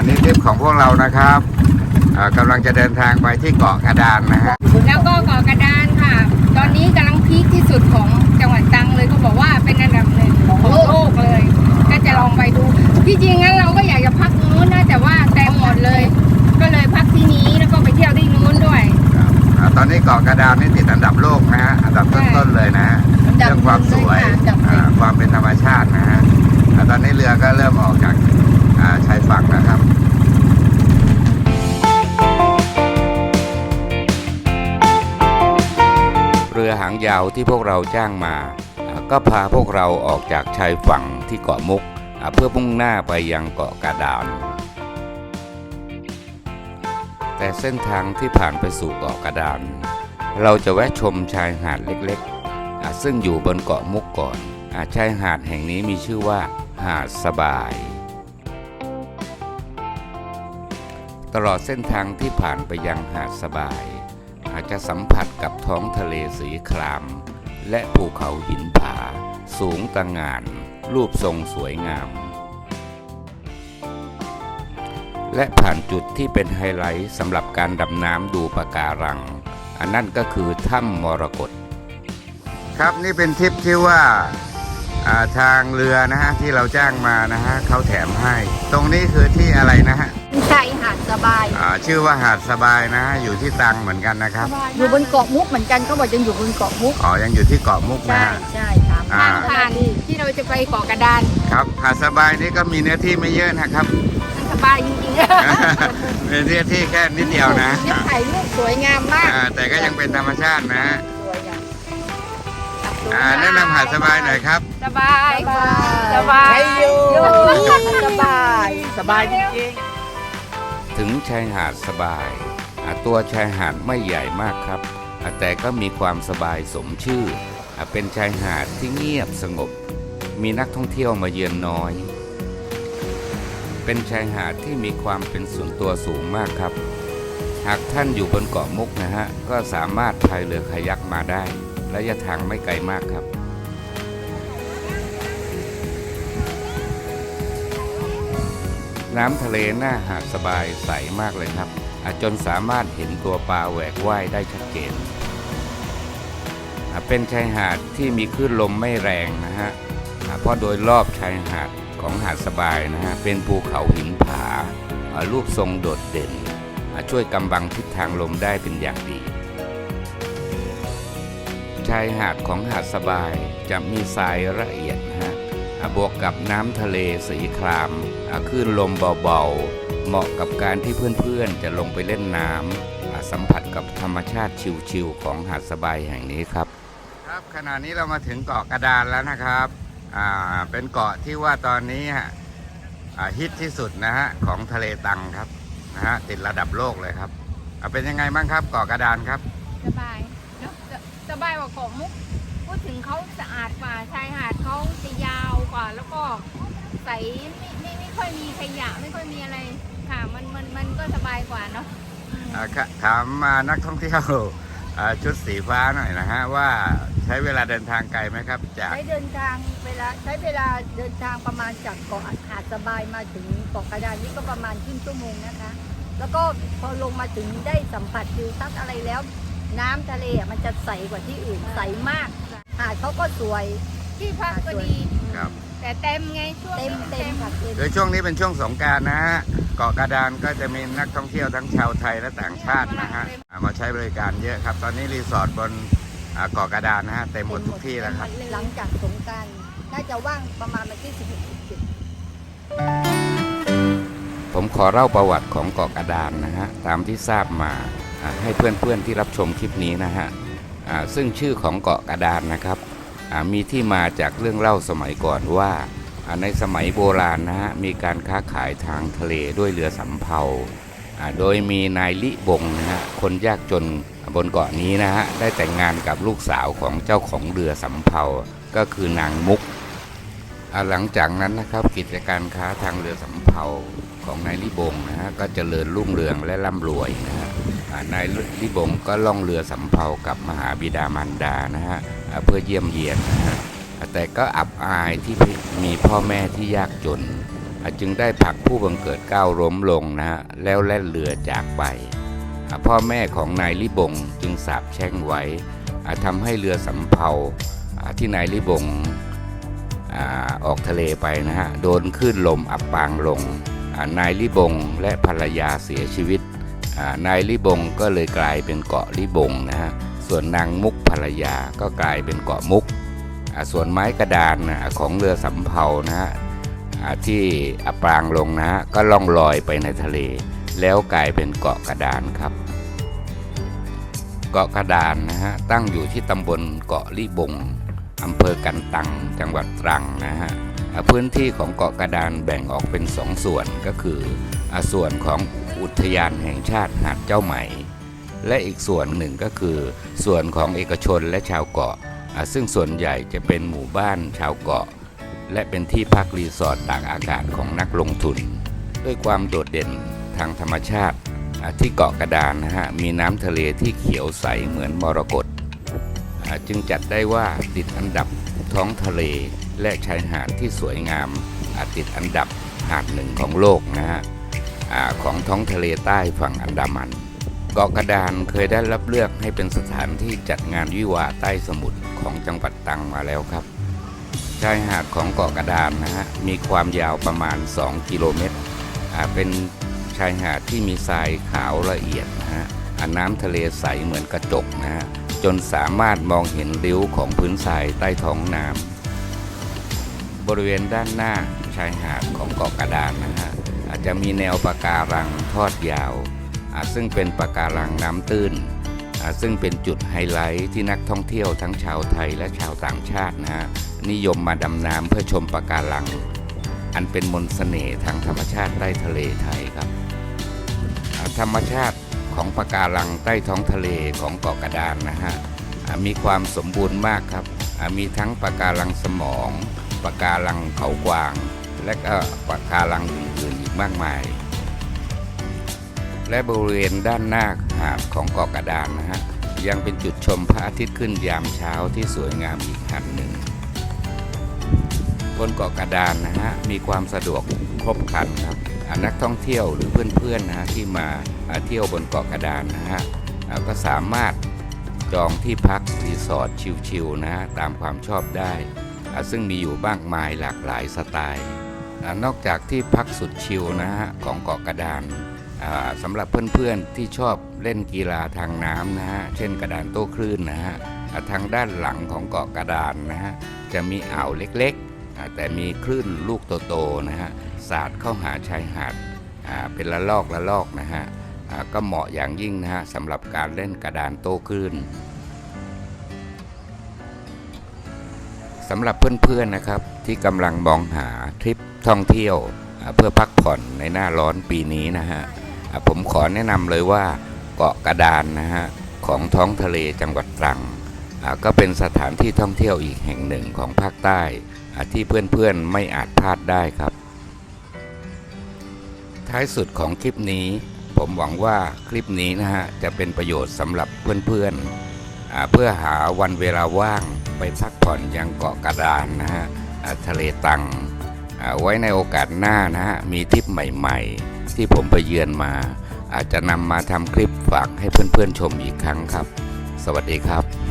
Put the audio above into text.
ขณะนี้ทริปของพวกเรานะครับอ่ากำลังจะเดินทางไปที่เกาะกระดานนะฮะแล้วก็เกาะกระดานค่ะ ตอนนี้กำลังพีคที่สุดของจังหวัดตรังเลยก็บอกว่าเป็นอันดับหนึ่งของโลกเลย ก็จะลองไปดูที่จริงงั้นเราก็อยากจะพักนู้นนะแต่ว่าเต็มหมดเลย ก็เลยพักที่นี้แล้วก็ไปเที่ยวที่นู้นด้วยอ่าตอนนี้เกาะกระดานนี่ติดอันดับ ยาวที่พวกเราจ้างมา ก็พาพวกเราออกจากชายฝั่งที่เกาะมุก เพื่อมุ่งหน้าไปยังเกาะกระดาน แต่เส้นทางที่ผ่านไปสู่เกาะกระดาน เราจะแวะชมชายหาดเล็กๆ ซึ่งอยู่บนเกาะมุกก่อนชายหาดแห่งนี้มีชื่อว่าหาดสบาย ตลอดเส้นทางที่ผ่านไปยังหาดสบาย อาจจะสัมผัสกับท้องทะเลสีคราม และภูเขาหินผา สูงตะงาน รูปทรงสวยงาม และผ่านจุดที่เป็นไฮไลท์สำหรับการดำน้ำดูปะการัง อันนั่นก็คือถ้ำมรกตครับนี่เป็นทริปที่ว่าอ่าทางเรือนะฮะที่เราจ้างมานะฮะเขาแถมให้ ตรงนี้คือที่อะไรนะฮะ ชายหาดสบายอ่าชื่อว่าหาดสบายนะฮะอยู่ที่ตรังเหมือนกันนะครับ อยู่บนเกาะมุกเหมือนกันเขาบอกยังอยู่บนเกาะมุกอ๋อยังอยู่ที่เกาะมุกนะใช่ฮะ ใช่ค่ะอ่าทางผ่านที่เราจะไปเกาะกระดานครับหาดสบายนี่ก็มีเนื้อที่ไม่เยอะนะครับ มันสบายจริงๆเป็นเนื้อที่แค่นิดเดียวนะเนี่ยถ่ายรูปสวยงามมากอ่าแต่ก็ยังเป็นธรรมชาตินะฮะสวยอะอ่าแนะนำหาดสบายหน่อยครับ สบายสบายใช้อยู่สบาย สบายจริง ถึงชายหาดสบายตัวชายหาดไม่ใหญ่มากครับ แต่ก็มีความสบายสมชื่อ เป็นชายหาดที่เงียบสงบ มีนักท่องเที่ยวมาเยือนน้อย เป็นชายหาดที่มีความเป็นส่วนตัวสูงมากครับ หากท่านอยู่บนเกาะมุกนะฮะ ก็สามารถพายเรือคายักมาได้ ระยะทางไม่ไกลมากครับ น้ำทะเลหน้าหาดสบายใสมากเลยครับ อาจนสามารถเห็นตัวปลาแหวกว่ายได้ชัดเจนอ่าเป็นชายหาดที่มีคลื่นลมไม่แรงนะฮะเพราะโดยรอบชายหาดของหาดสบายนะฮะเป็นภูเขาหินผารูปทรงโดดเด่น ช่วยกำบังทิศทางลมได้เป็นอย่างดี ชายหาดของหาดสบายจะมีทรายละเอียดนะฮะ บวกกับน้ำทะเลสีครามอ่าคลื่นลมเบาๆ เหมาะกับการที่เพื่อนๆ จะลงไปเล่นน้ำอ่าสัมผัสกับธรรมชาติชิวๆของหาดสบายแห่งนี้ครับ ครับขณะนี้เรามาถึงเกาะกระดานแล้วนะครับอ่าเป็นเกาะที่ว่าตอนนี้ฮะอ่าฮิตที่สุดนะฮะของทะเลตังครับนะฮะติดระดับโลกเลยครับอ่าเป็นยังไงบ้างครับเกาะกระดานครับ สบายเนอะสสบายกว่าเกาะมุก พูดถึงเขาสะอาดกว่าชายหาดเขาจะยาวกว่า แล้วก็ใสไม่ไม่ไม่ค่อยมีขยะไม่ค่อยมีอะไรค่ะ มันมันมันก็สบายกว่าเนาะอ่าค่ะถามมานักท่องเที่ยวอ่าชุดสีฟ้าหน่อยนะฮะว่าใช้เวลาเดินทางไกลไหมครับ จากใช้เดินทางเวลาใช้เวลาเดินทางประมาณจากเกาะหาดสบายมาถึงเกาะกระดานนี่ก็ประมาณครึ่งชั่วโมงนะคะ แล้วก็พอลงมาถึงได้สัมผัสทิวทัศน์อะไรแล้ว น้ำทะเลอะมันจะใสกว่าที่อื่นใสมาก หาดเขาก็สวย ที่พักก็ดี ครับ แต่เต็มไงช่วงเต็มเต็มค่ะเต็ม โดยช่วงนี้เป็นช่วงสงกรารนะฮะ เกาะกระดานก็จะมีนักท่องเที่ยวทั้งชาวไทยและต่างชาตินะฮะอ่ามาใช้บริการเยอะครับ ตอนนี้รีสอร์ทบนอ่าเกาะกระดานนะฮะเต็มหมดทุกที่แล้วครับ หลังจากสงกรารน่าจะว่างประมาณวันที่สิบหกสิบเจ็ด ผมขอเล่าประวัติของเกาะกระดานนะฮะ ตามที่ทราบมาอ่าให้เพื่อนๆที่รับชมคลิปนี้นะฮะอ่า ซึ่งชื่อของเกาะกระดานนะครับมีที่มาจากเรื่องเล่าสมัยก่อนว่าในสมัยโบราณนะฮะมีการค้าขายทางทะเลด้วยเรือสำเภาโดยมีนายลิบงนะฮะคนยากจนบนเกาะนี้นะฮะได้แต่งงานกับลูกสาวของเจ้าของเรือสำเภาก็คือนางมุกหลังจากนั้นนะครับกิจการค้าทางเรือสำเภา ของนายลิบงนะฮะก็เจริญรุ่งเรืองและร่ำรวยนะฮะนายลิบงก็ล่องเรือสำเภากับมหาบิดามารดานะฮะเพื่อเยี่ยมเยียนนะฮะแต่ก็อับอายที่มีพ่อแม่ที่ยากจน จึงได้ผลักผู้บังเกิดก้าวล้มลงนะฮะแล้วแล่นเรือจากไป พ่อแม่ของนายลิบงจึงสาบแช่งไว้ทำให้เรือสำเภาที่นายลิบงออกทะเลไปนะฮะ โดนคลื่นลมอับปางลง นายลิบงและภรรยาเสียชีวิต นายลิบงก็เลยกลายเป็นเกาะลิบงนะฮะ ส่วนนางมุกภรรยาก็กลายเป็นเกาะมุก ส่วนไม้กระดานของเรือสำเภานะฮะที่อัปรางลงนะฮะก็ล่องลอยไปในทะเล แล้วกลายเป็นเกาะกระดานครับ เกาะกระดานนะฮะตั้งอยู่ที่ตำบลเกาะลิบงอำเภอกันตังจังหวัดตรังนะฮะ พื้นที่ของเกาะกระดานแบ่งออกเป็นสองส่วนก็คือส่วนของอุทยานแห่งชาติหาดเจ้าไหม และอีกส่วนหนึ่งก็คือ ส่วนของเอกชนและชาวเกาะ ซึ่งส่วนใหญ่จะเป็นหมู่บ้านชาวเกาะ และเป็นที่พักรีสอร์ทตากอากาศของนักลงทุน ด้วยความโดดเด่นทางธรรมชาติที่เกาะกระดานนะฮะมีน้ำทะเลที่เขียวใสเหมือนมรกตจึงจัดได้ว่าติดอันดับท้องทะเล และชายหาดที่สวยงามอาติดอันดับหาดหนึ่งของโลกนะฮะของท้องทะเลใต้ฝั่งอันดามัน เกาะกระดานเคยได้รับเลือกให้เป็นสถานที่จัดงานวิวาใต้สมุทรของจังหวัดตรังมาแล้วครับ ชายหาดของเกาะกระดานนะฮะมีความยาวประมาณ 2 กิโลเมตรเป็นชายหาดที่มีทรายขาวละเอียดนะฮะน้ำทะเลใสเหมือนกระจกนะฮะจนสามารถมองเห็นริ้วของพื้นทรายใต้ท้องน้ำ บริเวณด้านหน้าชายหาดของเกาะกระดานนะฮะอาจจะมีแนวปะการังทอดยาว ซึ่งเป็นปะการังน้ำตื้น ซึ่งเป็นจุดไฮไลท์ที่นักท่องเที่ยวทั้งชาวไทยและชาวต่างชาตินะฮะนิยมมาดำน้ำเพื่อชมปะการัง อันเป็นมนต์เสน่ห์ทางธรรมชาติใต้ทะเลไทยครับ ธรรมชาติของปะการังใต้ท้องทะเลของเกาะกระดานนะฮะมีความสมบูรณ์มากครับมีทั้งปะการังสมอง ปะการังเขากวาง และก็ปะการังอื่นๆอีกมากมาย และบริเวณด้านหน้าหาดของเกาะกระดานนะฮะยังเป็นจุดชมพระอาทิตย์ขึ้นยามเช้าที่สวยงามอีกหันหนึ่ง บนเกาะกระดานนะฮะมีความสะดวกครบครันครับนักท่องเที่ยวหรือเพื่อนๆนะฮะที่มาเที่ยวบนเกาะกระดานนะฮะก็สามารถจองที่พักรีสอร์ทชิลๆนะฮะตามความชอบได้ ซึ่งมีอยู่มากมายหลากหลายสไตล์นอกจากที่พักสุดชิลนะฮะของเกาะกระดานสำหรับเพื่อนๆที่ชอบเล่นกีฬาทางน้ำนะฮะเช่นกระดานโต้คลื่นนะฮะทางด้านหลังของเกาะกระดานนะฮะจะมีอ่าวเล็กๆ แต่มีคลื่นลูกโตๆนะฮะสาดเข้าหาชายหาดเป็นละลอกละลอกนะฮะก็เหมาะอย่างยิ่งนะฮะสำหรับการเล่นกระดานโต้คลื่น สำหรับเพื่อนๆนะครับ ที่กำลังมองหาทริปท่องเที่ยวเพื่อพักผ่อนในหน้าร้อนปีนี้นะฮะผมขอแนะนำเลยว่าเกาะกระดานนะฮะของท้องทะเลจังหวัดตรังก็เป็นสถานที่ท่องเที่ยวอีกแห่งหนึ่งของภาคใต้ที่เพื่อนๆไม่อาจพลาดได้ครับ ท้ายสุดของคลิปนี้ ผมหวังว่าคลิปนี้นะฮะจะเป็นประโยชน์สำหรับเพื่อนๆเพื่อหาวันเวลาว่าง ไปพักผ่อนยังเกาะกระดานนะฮะทะเลตังไว้ในโอกาสหน้านะฮะมีทริปใหม่ๆ ที่ผมไปเยือนมา อาจจะนำมาทำคลิปฝากให้เพื่อนๆชมอีกครั้งครับ สวัสดีครับ